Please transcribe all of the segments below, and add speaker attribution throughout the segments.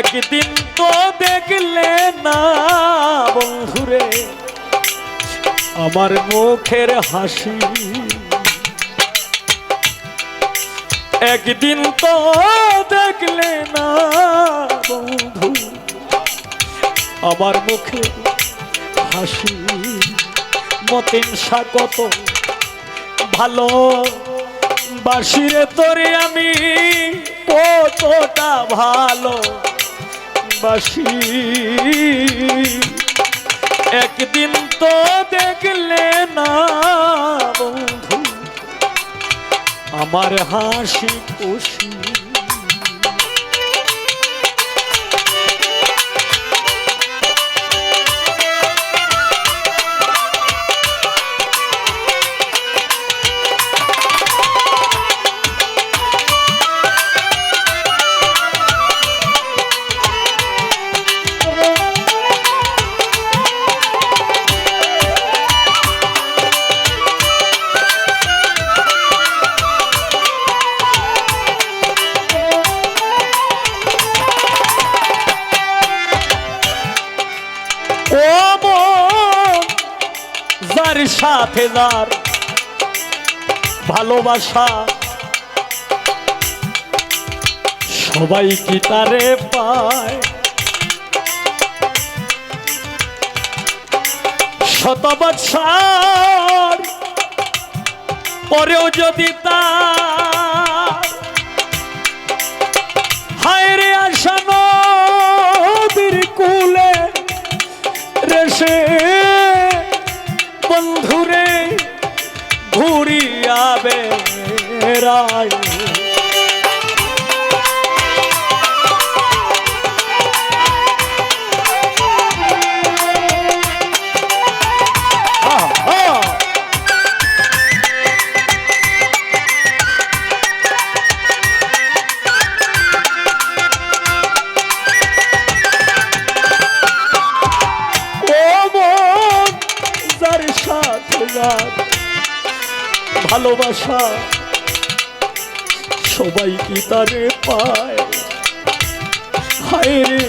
Speaker 1: একদিন তো দেখলে না বন্ধুরে, আমার মুখের হাসি। একদিন তো দেখলে না বন্ধু, আমার মুখে হাসি। মতিন কত ভালো বাসিরে তোরে আমি কতটা ভালো। বাসি একদিন তো দেখলে না বন্ধু আমার হাসি খুশি। যার সাথে যার ভালোবাসা। সবাই কি তারে পায়? শত বৎসর পরেও যদি তার ভালোবাসা। সবাই কি তারে পায়? হায় রে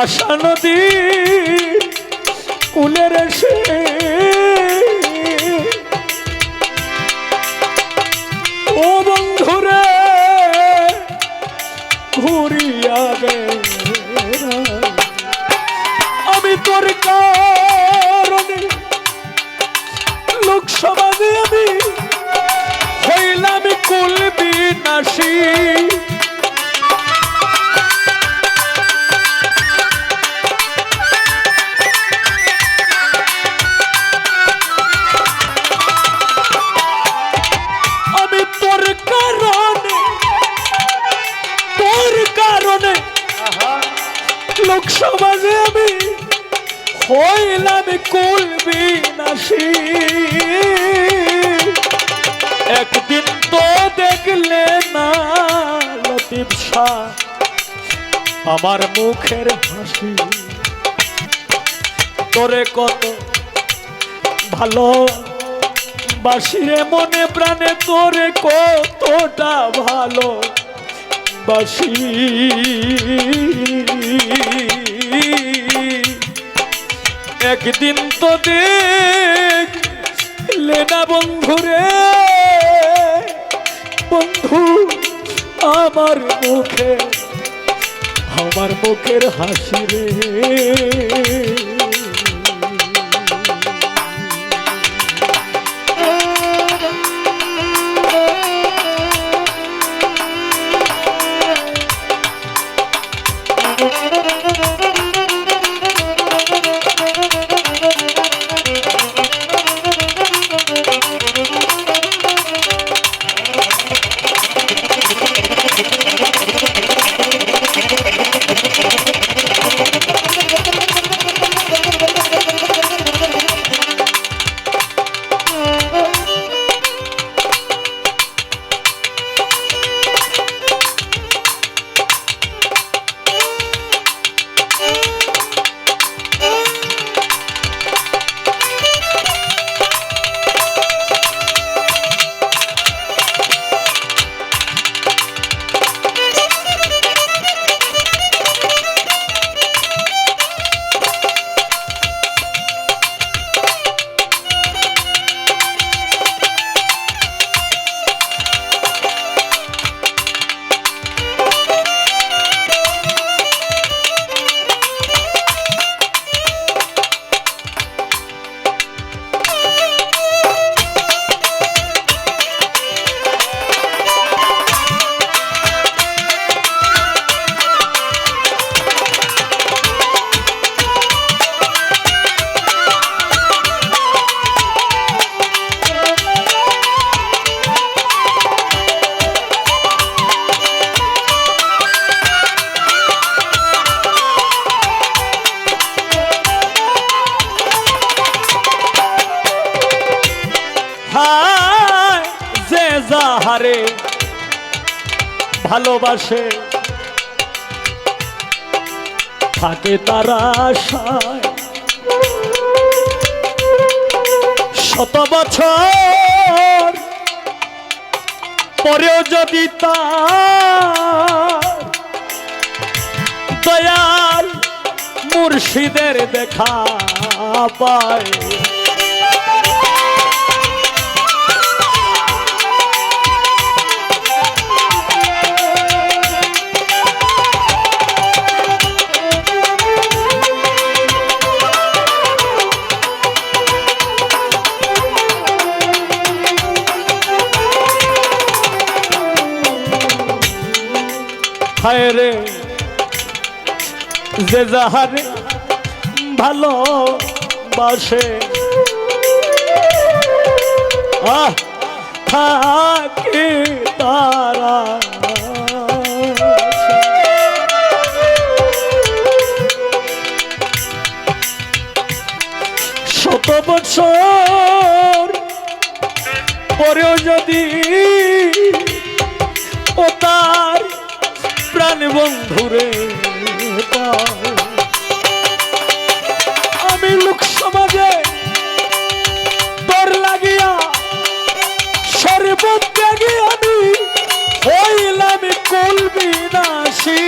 Speaker 1: আশা নদী কুলের এসে লোকসভাতে আমি হইলাম কুল বিনাশী। একদিন তো দেখলে না লতিফ শাহ, আমার মুখের হাসি। তোরে কত ভালো বাসিরে মনে প্রাণে, তোরে কতটা ভালো বাসি। একদিন তো দেখলে না বন্ধুরে বন্ধু আমার মুখে আমার মুখের হাসি রে ভালোবাসে থাকে তারা আশায়। শত বছর পরেও যদি দয়াল মুর্শিদের দেখা পায় রে। যে যাহারে ভালো বাসে। আহ থাকে সর্বত্যাগী আমি হইলাম কুল বিনাশী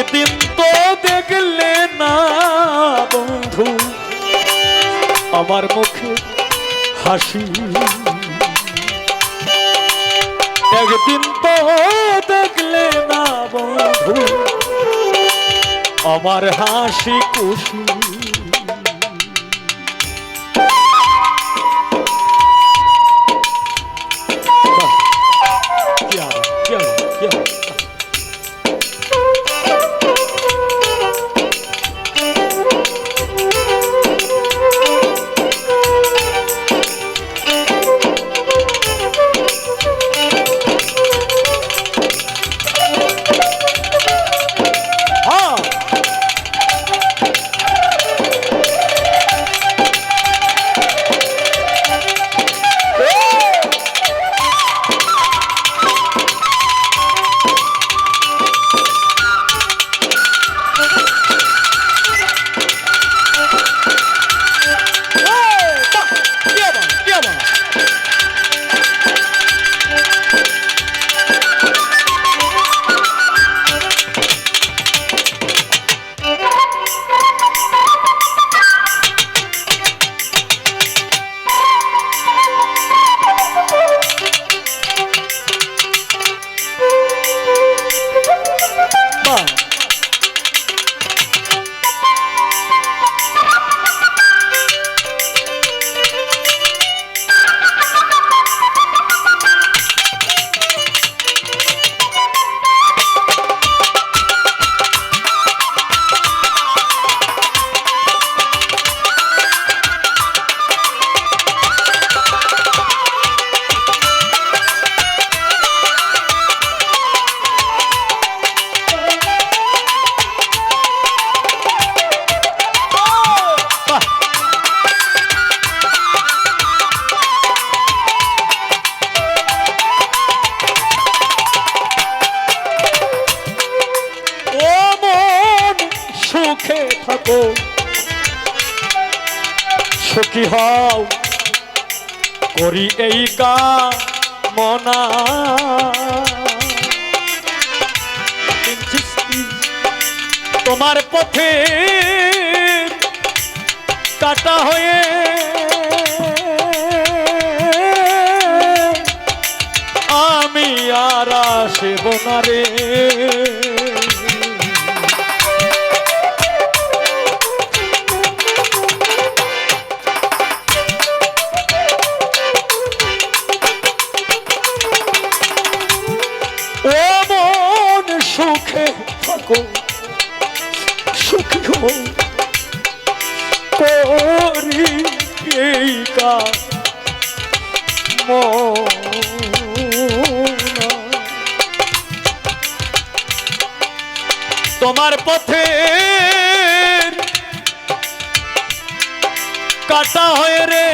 Speaker 1: একদিন তো দেখলে না, বন্ধু। আমার মুখে হাসি। একদিন তো দেখলে না, বন্ধু। আমার হাসি খুশি। থাকো। সুখী হও, করি এই কামনা। তোমার পথে কাটা হয়ে আমি আর আসব না রে। তোমার পথে কাটা হয়ে রে।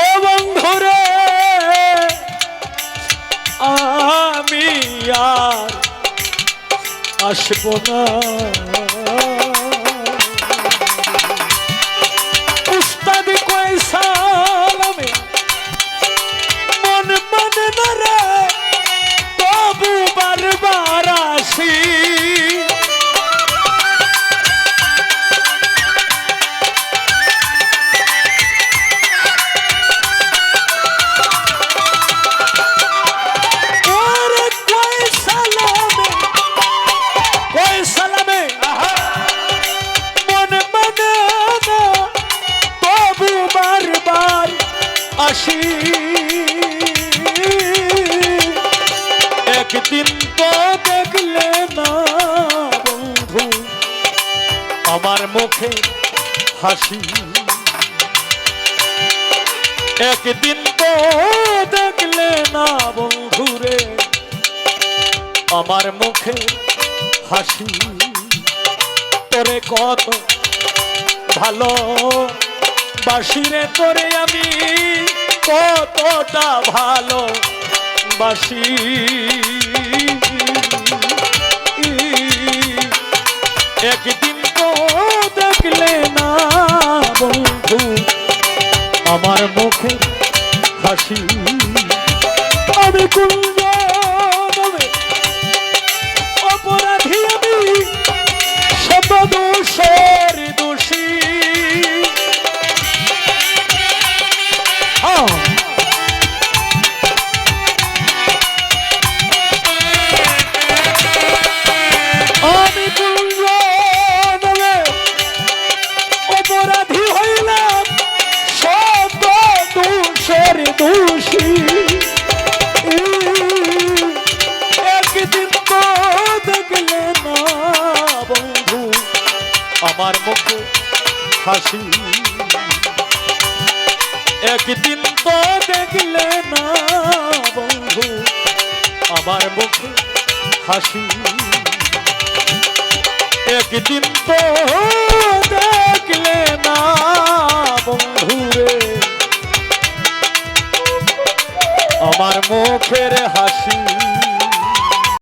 Speaker 1: ও বন্ধুরে আমি আর আসব না। একদিন তো দেখলে না বন্ধু, আমার মুখে হাসি। একদিন তো দেখলে না বন্ধুরে আমার মুখে হাসি। তোরে কত ভালো বাসিরে তোরে আমি কতটা ভালো বাসি। একদিন তো দেখলে না বন্ধু, আমার মুখে হাসি। আমি কুঞ্জ অপরাধী আমি আমার মুখে হাসি। একদিন তো দেখলে না বন্ধু, আমার মুখে হাসি। একদিন তো দেখলে না বন্ধুরে আমার মুখের হাসি।